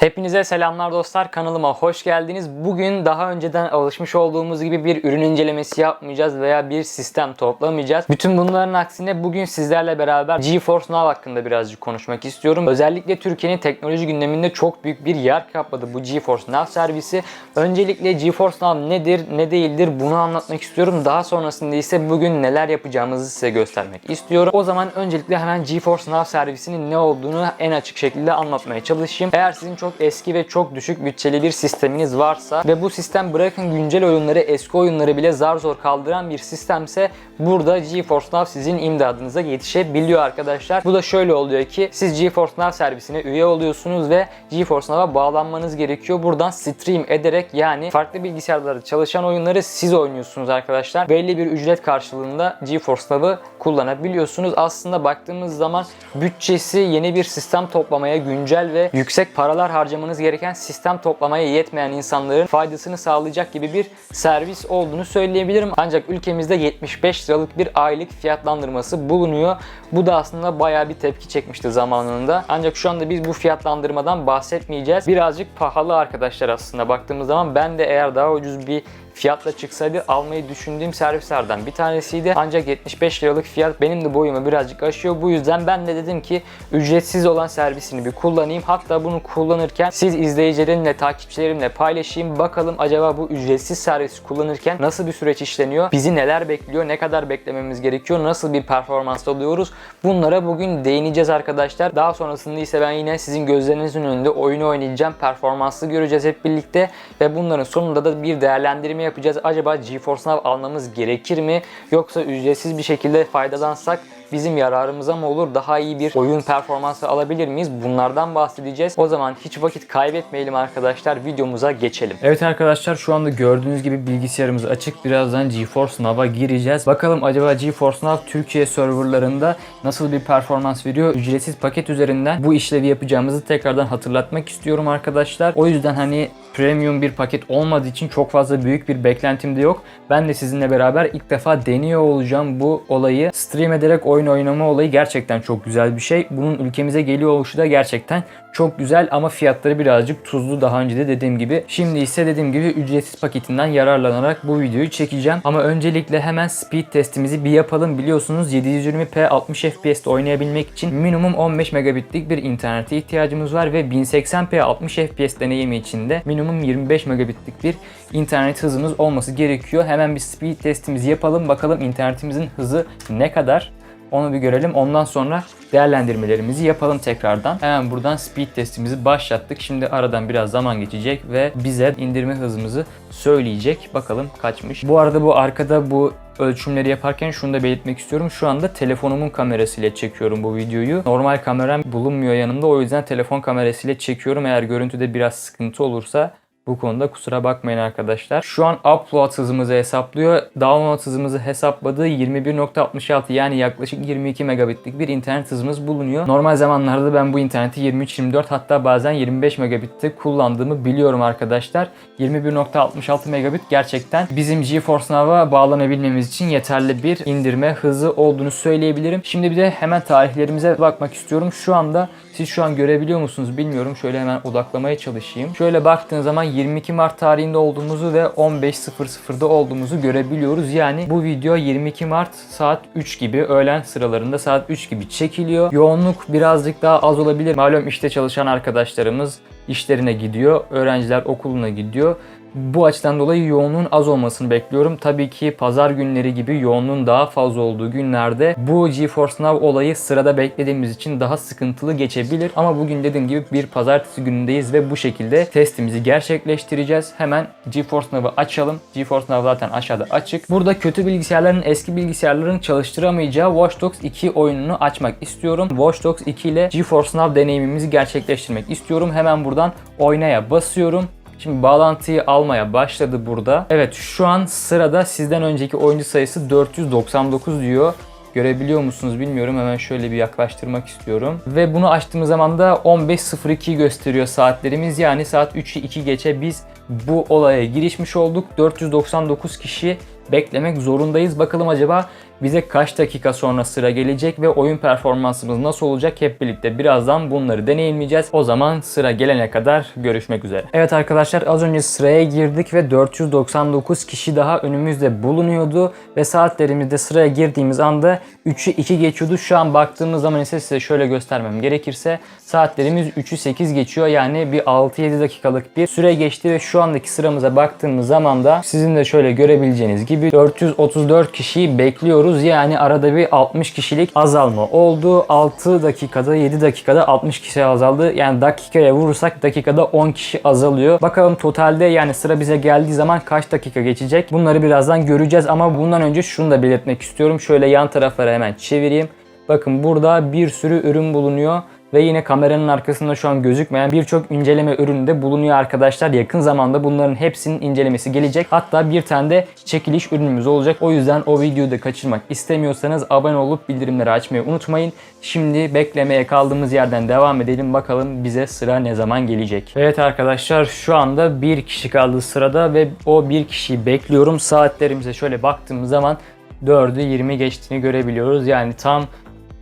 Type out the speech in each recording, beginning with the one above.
Hepinize selamlar dostlar kanalıma hoş geldiniz. Bugün daha önceden alışmış olduğumuz gibi bir ürün incelemesi yapmayacağız veya bir sistem toplamayacağız. Bütün bunların aksine bugün sizlerle beraber GeForce Now hakkında birazcık konuşmak istiyorum. Özellikle Türkiye'nin teknoloji gündeminde çok büyük bir yer kapladı bu GeForce Now servisi. Öncelikle GeForce Now nedir ne değildir bunu anlatmak istiyorum. Daha sonrasında ise bugün neler yapacağımızı size göstermek istiyorum. O zaman öncelikle hemen GeForce Now servisinin ne olduğunu en açık şekilde anlatmaya çalışayım. Eğer sizin çok eski ve çok düşük bütçeli bir sisteminiz varsa ve bu sistem bırakın güncel oyunları eski oyunları bile zar zor kaldıran bir sistemse burada GeForce Now sizin imdadınıza yetişebiliyor arkadaşlar. Bu da şöyle oluyor ki siz GeForce Now servisine üye oluyorsunuz ve GeForce Now'a bağlanmanız gerekiyor. Buradan stream ederek yani farklı bilgisayarlarda çalışan oyunları siz oynuyorsunuz arkadaşlar. Belli bir ücret karşılığında GeForce Now'ı kullanabiliyorsunuz. Aslında baktığımız zaman bütçesi yeni bir sistem toplamaya güncel ve yüksek paralar harcamanız gereken sistem toplamaya yetmeyen insanların faydasını sağlayacak gibi bir servis olduğunu söyleyebilirim. Ancak ülkemizde 75 liralık bir aylık fiyatlandırması bulunuyor. Bu da aslında bayağı bir tepki çekmişti zamanında. Ancak şu anda biz bu fiyatlandırmadan bahsetmeyeceğiz. Birazcık pahalı arkadaşlar aslında baktığımız zaman ben de eğer daha ucuz bir fiyatla çıksaydı almayı düşündüğüm servislerden bir tanesiydi. Ancak 75 liralık fiyat benim de boyumu birazcık aşıyor. Bu yüzden ben de dedim ki ücretsiz olan servisini bir kullanayım. Hatta bunu kullanırken siz izleyicilerimle, takipçilerimle paylaşayım. Bakalım acaba bu ücretsiz servisi kullanırken nasıl bir süreç işleniyor? Bizi neler bekliyor? Ne kadar beklememiz gerekiyor? Nasıl bir performans alıyoruz? Bunlara bugün değineceğiz arkadaşlar. Daha sonrasında ise ben yine sizin gözlerinizin önünde oyunu oynayacağım. Performanslı göreceğiz hep birlikte ve bunların sonunda da bir değerlendirme yapacağız. Acaba GeForce Now almamız gerekir mi? Yoksa ücretsiz bir şekilde faydalansak bizim yararımıza mı olur? Daha iyi bir oyun performansı alabilir miyiz? Bunlardan bahsedeceğiz. O zaman hiç vakit kaybetmeyelim arkadaşlar. Videomuza geçelim. Evet arkadaşlar şu anda gördüğünüz gibi bilgisayarımız açık. Birazdan GeForce Now'a gireceğiz. Bakalım acaba GeForce Now Türkiye serverlarında nasıl bir performans veriyor? Ücretsiz paket üzerinden bu işlevi yapacağımızı tekrardan hatırlatmak istiyorum arkadaşlar. O yüzden hani premium bir paket olmadığı için çok fazla büyük bir beklentim de yok. Ben de sizinle beraber ilk defa deniyor olacağım bu olayı. Stream ederek oyun oynama olayı gerçekten çok güzel bir şey. Bunun ülkemize geliyor oluşu da gerçekten çok güzel ama fiyatları birazcık tuzlu daha önce de dediğim gibi. Şimdi ise dediğim gibi ücretsiz paketinden yararlanarak bu videoyu çekeceğim. Ama öncelikle hemen speed testimizi bir yapalım. Biliyorsunuz 720p 60 fps'te oynayabilmek için minimum 15 megabitlik bir internete ihtiyacımız var ve 1080p 60 fps deneyimi için de minimum 25 megabitlik bir internet hızımız olması gerekiyor. Hemen bir speed testimizi yapalım. Bakalım internetimizin hızı ne kadar? Onu bir görelim. Ondan sonra değerlendirmelerimizi yapalım tekrardan. Hemen buradan speed testimizi başlattık. Şimdi aradan biraz zaman geçecek ve bize indirme hızımızı söyleyecek. Bakalım kaçmış. Bu arada bu arkada bu ölçümleri yaparken şunu da belirtmek istiyorum. Şu anda telefonumun kamerasıyla çekiyorum bu videoyu. Normal kameram bulunmuyor yanımda. O yüzden telefon kamerasıyla çekiyorum. Eğer görüntüde biraz sıkıntı olursa bu konuda kusura bakmayın arkadaşlar. Şu an upload hızımızı hesaplıyor. Download hızımızı hesapladığı 21.66 yani yaklaşık 22 megabitlik bir internet hızımız bulunuyor. Normal zamanlarda ben bu interneti 23-24 hatta bazen 25 megabitte kullandığımı biliyorum arkadaşlar. 21.66 megabit gerçekten bizim GeForce Now'a bağlanabilmemiz için yeterli bir indirme hızı olduğunu söyleyebilirim. Şimdi bir de hemen tarihlerimize bakmak istiyorum. Şu anda siz şu an görebiliyor musunuz bilmiyorum. Şöyle hemen odaklamaya çalışayım. Şöyle baktığın zaman 22 Mart tarihinde olduğumuzu ve 15.00'da olduğumuzu görebiliyoruz. Yani bu video 22 Mart saat 3 gibi öğlen sıralarında saat 3 gibi çekiliyor. Yoğunluk birazcık daha az olabilir. Malum işte çalışan arkadaşlarımız işlerine gidiyor. Öğrenciler okuluna gidiyor. Bu açıdan dolayı yoğunluğun az olmasını bekliyorum. Tabii ki pazar günleri gibi yoğunluğun daha fazla olduğu günlerde bu GeForce Now olayı sırada beklediğimiz için daha sıkıntılı geçebilir. Ama bugün dediğim gibi bir pazartesi günündeyiz ve bu şekilde testimizi gerçekleştireceğiz. Hemen GeForce Now'ı açalım. GeForce Now zaten aşağıda açık. Burada kötü bilgisayarların, eski bilgisayarların çalıştıramayacağı Watch Dogs 2 oyununu açmak istiyorum. Watch Dogs 2 ile GeForce Now deneyimimizi gerçekleştirmek istiyorum. Hemen buradan oynaya basıyorum. Şimdi bağlantıyı almaya başladı burada. Evet şu an sırada sizden önceki oyuncu sayısı 499 diyor. Görebiliyor musunuz bilmiyorum. Hemen şöyle bir yaklaştırmak istiyorum. Ve bunu açtığımız zaman da 15.02 gösteriyor saatlerimiz. Yani saat 3'ü 2 geçe biz bu olaya girişmiş olduk. 499 kişi beklemek zorundayız. Bakalım acaba bize kaç dakika sonra sıra gelecek ve oyun performansımız nasıl olacak hep birlikte birazdan bunları deneyimleyeceğiz. O zaman sıra gelene kadar görüşmek üzere. Evet arkadaşlar az önce sıraya girdik ve 499 kişi daha önümüzde bulunuyordu ve saatlerimizde sıraya girdiğimiz anda 3'ü 2 geçiyordu. Şu an baktığımız zaman ise size şöyle göstermem gerekirse saatlerimiz 3'ü 8 geçiyor. Yani bir 6-7 dakikalık bir süre geçti ve şu andaki sıramıza baktığımız zaman da sizin de şöyle görebileceğiniz gibi 434 kişiyi bekliyoruz. Yani arada bir 60 kişilik azalma oldu. 6 dakikada 7 dakikada 60 kişi azaldı. Yani dakikaya vurursak dakikada 10 kişi azalıyor. Bakalım totalde yani sıra bize geldiği zaman kaç dakika geçecek? Bunları birazdan göreceğiz ama bundan önce şunu da belirtmek istiyorum. Şöyle yan taraflara hemen çevireyim. Bakın burada bir sürü ürün bulunuyor ve yine kameranın arkasında şu an gözükmeyen birçok inceleme ürünü de bulunuyor arkadaşlar. Yakın zamanda bunların hepsinin incelemesi gelecek. Hatta bir tane de çekiliş ürünümüz olacak. O yüzden o videoyu da kaçırmak istemiyorsanız abone olup bildirimleri açmayı unutmayın. Şimdi beklemeye kaldığımız yerden devam edelim. Bakalım bize sıra ne zaman gelecek. Evet arkadaşlar şu anda bir kişi kaldı sırada ve o bir kişiyi bekliyorum. Saatlerimize şöyle baktığımız zaman 4'ü 20 geçtiğini görebiliyoruz. Yani tam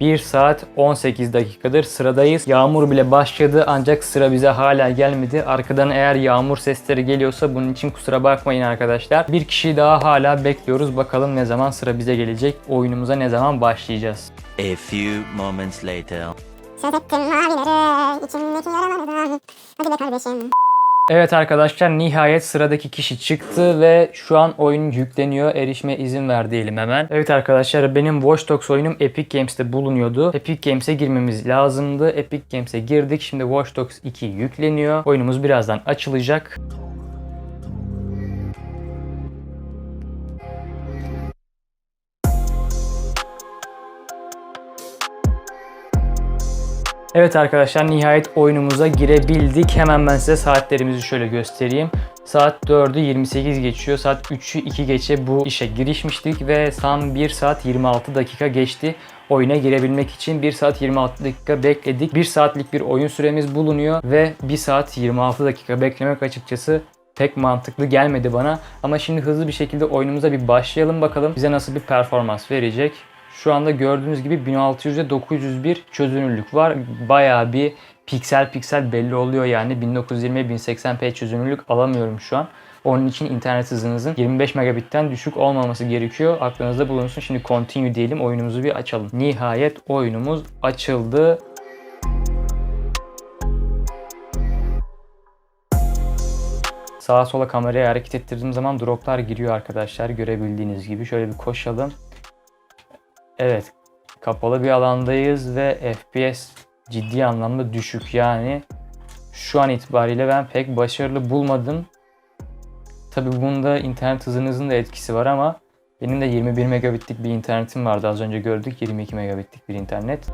1 saat 18 dakikadır sıradayız. Yağmur bile başladı ancak sıra bize hala gelmedi. Arkadan eğer yağmur sesleri geliyorsa bunun için kusura bakmayın arkadaşlar. Bir kişi daha hala bekliyoruz. Bakalım ne zaman sıra bize gelecek. Oyunumuza ne zaman başlayacağız. A few moments later. Söz ettim mavilere, içimdeki yaralardan. Hadi be kardeşim. Evet arkadaşlar nihayet sıradaki kişi çıktı ve şu an oyun yükleniyor. Erişime izin ver diyelim hemen. Evet arkadaşlar benim Watch Dogs oyunum Epic Games'te bulunuyordu. Epic Games'e girmemiz lazımdı. Epic Games'e girdik. Şimdi Watch Dogs 2 yükleniyor. Oyunumuz birazdan açılacak. Evet arkadaşlar nihayet oyunumuza girebildik. Hemen ben size saatlerimizi şöyle göstereyim. Saat 4'ü 28 geçiyor. Saat 3'ü 2 geçe bu işe girişmiştik ve tam 1 saat 26 dakika geçti. Oyuna girebilmek için 1 saat 26 dakika bekledik. 1 saatlik bir oyun süremiz bulunuyor ve 1 saat 26 dakika beklemek açıkçası pek mantıklı gelmedi bana. Ama şimdi hızlı bir şekilde oyunumuza bir başlayalım bakalım. Bize nasıl bir performans verecek. Şu anda gördüğünüz gibi 1600'e 901 çözünürlük var. Bayağı bir piksel piksel belli oluyor yani 1920 1080p çözünürlük alamıyorum şu an. Onun için internet hızınızın 25 megabitten düşük olmaması gerekiyor. Aklınızda bulunsun. Şimdi continue diyelim oyunumuzu bir açalım. Nihayet oyunumuz açıldı. Sağa sola kamerayı hareket ettirdiğim zaman droplar giriyor arkadaşlar. Görebildiğiniz gibi. Şöyle bir koşalım. Evet. Kapalı bir alandayız ve FPS ciddi anlamda düşük. Yani şu an itibariyle ben pek başarılı bulmadım. Tabi bunda internet hızınızın da etkisi var ama benim de 21 megabitlik bir internetim vardı. Az önce gördük 22 megabitlik bir internet.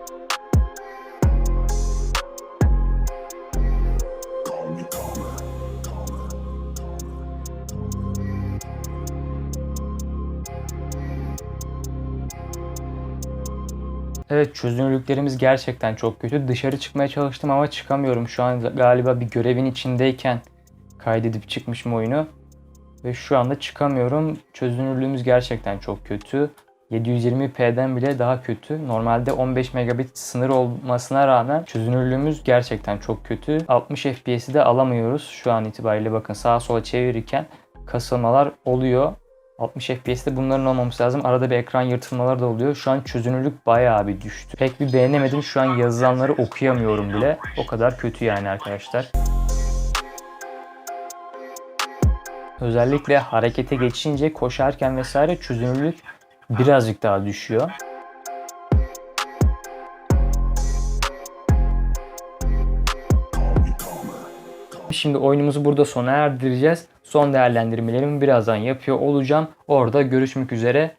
Evet çözünürlüklerimiz gerçekten çok kötü. Dışarı çıkmaya çalıştım ama çıkamıyorum. Şu an galiba bir görevin içindeyken kaydedip çıkmışım oyunu. Ve şu anda çıkamıyorum. Çözünürlüğümüz gerçekten çok kötü. 720p'den bile daha kötü. Normalde 15 megabit sınır olmasına rağmen çözünürlüğümüz gerçekten çok kötü. 60 FPS'i de alamıyoruz şu an itibariyle. Bakın sağa sola çevirirken kasılmalar oluyor. 60 FPS'te bunların olmaması lazım. Arada bir ekran yırtılmaları da oluyor. Şu an çözünürlük bayağı bir düştü. Pek bir beğenemedim. Şu an yazılanları okuyamıyorum bile. O kadar kötü yani arkadaşlar. Özellikle harekete geçince koşarken vesaire çözünürlük birazcık daha düşüyor. Şimdi oyunumuzu burada sona erdireceğiz. Son değerlendirmelerimi birazdan yapıyor olacağım. Orada görüşmek üzere.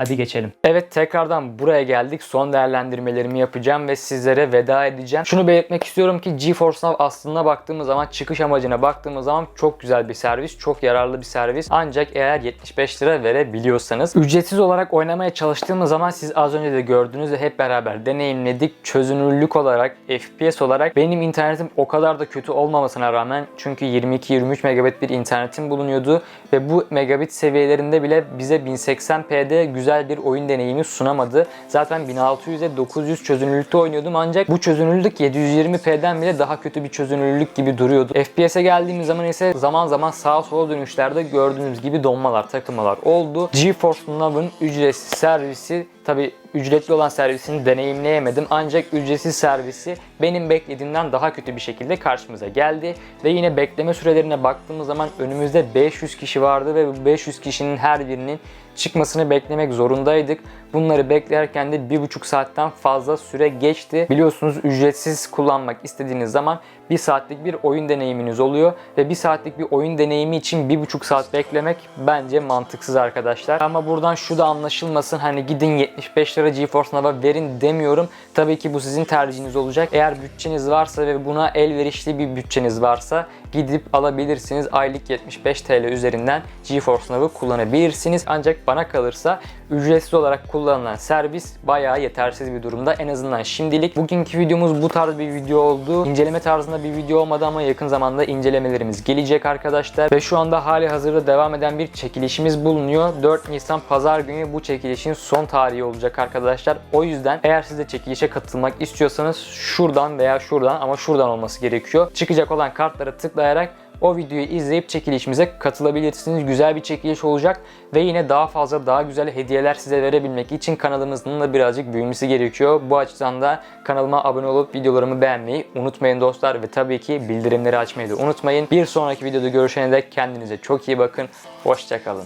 Hadi geçelim. Evet tekrardan buraya geldik. Son değerlendirmelerimi yapacağım ve sizlere veda edeceğim. Şunu belirtmek istiyorum ki GeForce Now aslında baktığımız zaman çıkış amacına baktığımız zaman çok güzel bir servis. Çok yararlı bir servis. Ancak eğer 75 lira verebiliyorsanız ücretsiz olarak oynamaya çalıştığımız zaman siz az önce de gördüğünüz ve hep beraber deneyimledik. Çözünürlük olarak, FPS olarak benim internetim o kadar da kötü olmamasına rağmen çünkü 22-23 megabit bir internetim bulunuyordu ve bu megabit seviyelerinde bile bize 1080p'de güzel güzel bir oyun deneyimi sunamadı. Zaten 1600'e 900 çözünürlükte oynuyordum ancak bu çözünürlük 720p'den bile daha kötü bir çözünürlük gibi duruyordu. FPS'e geldiğimiz zaman ise zaman zaman sağa sola dönüşlerde gördüğünüz gibi donmalar, takılmalar oldu. GeForce Now'ın ücretsiz servisi tabi ücretli olan servisini deneyimleyemedim ancak ücretsiz servisi benim beklediğimden daha kötü bir şekilde karşımıza geldi ve yine bekleme sürelerine baktığımız zaman önümüzde 500 kişi vardı ve bu 500 kişinin her birinin çıkmasını beklemek zorundaydık. Bunları beklerken de bir buçuk saatten fazla süre geçti. Biliyorsunuz ücretsiz kullanmak istediğiniz zaman bir saatlik bir oyun deneyiminiz oluyor ve bir saatlik bir oyun deneyimi için bir buçuk saat beklemek bence mantıksız arkadaşlar. Ama buradan şu da anlaşılmasın hani gidin 75 lira GeForce Now'a verin demiyorum. Tabii ki bu sizin tercihiniz olacak. Eğer bütçeniz varsa ve buna elverişli bir bütçeniz varsa gidip alabilirsiniz. Aylık 75 TL üzerinden GeForce Now'ı kullanabilirsiniz. Ancak bana kalırsa ücretsiz olarak kullanılan servis bayağı yetersiz bir durumda. En azından şimdilik. Bugünkü videomuz bu tarz bir video oldu. İnceleme tarzında bir video olmadı ama yakın zamanda incelemelerimiz gelecek arkadaşlar. Ve şu anda hali hazırda devam eden bir çekilişimiz bulunuyor. 4 Nisan Pazar günü bu çekilişin son tarihi olacak arkadaşlar. O yüzden eğer siz de çekilişe katılmak istiyorsanız şuradan veya şuradan ama şuradan olması gerekiyor. Çıkacak olan kartlara tıklayarak o videoyu izleyip çekilişimize katılabilirsiniz. Güzel bir çekiliş olacak ve yine daha fazla daha güzel hediyeler size verebilmek için kanalımızın da birazcık büyümesi gerekiyor. Bu açıdan da kanalıma abone olup videolarımı beğenmeyi unutmayın dostlar ve tabii ki bildirimleri açmayı da unutmayın. Bir sonraki videoda görüşene dek kendinize çok iyi bakın. Hoşçakalın.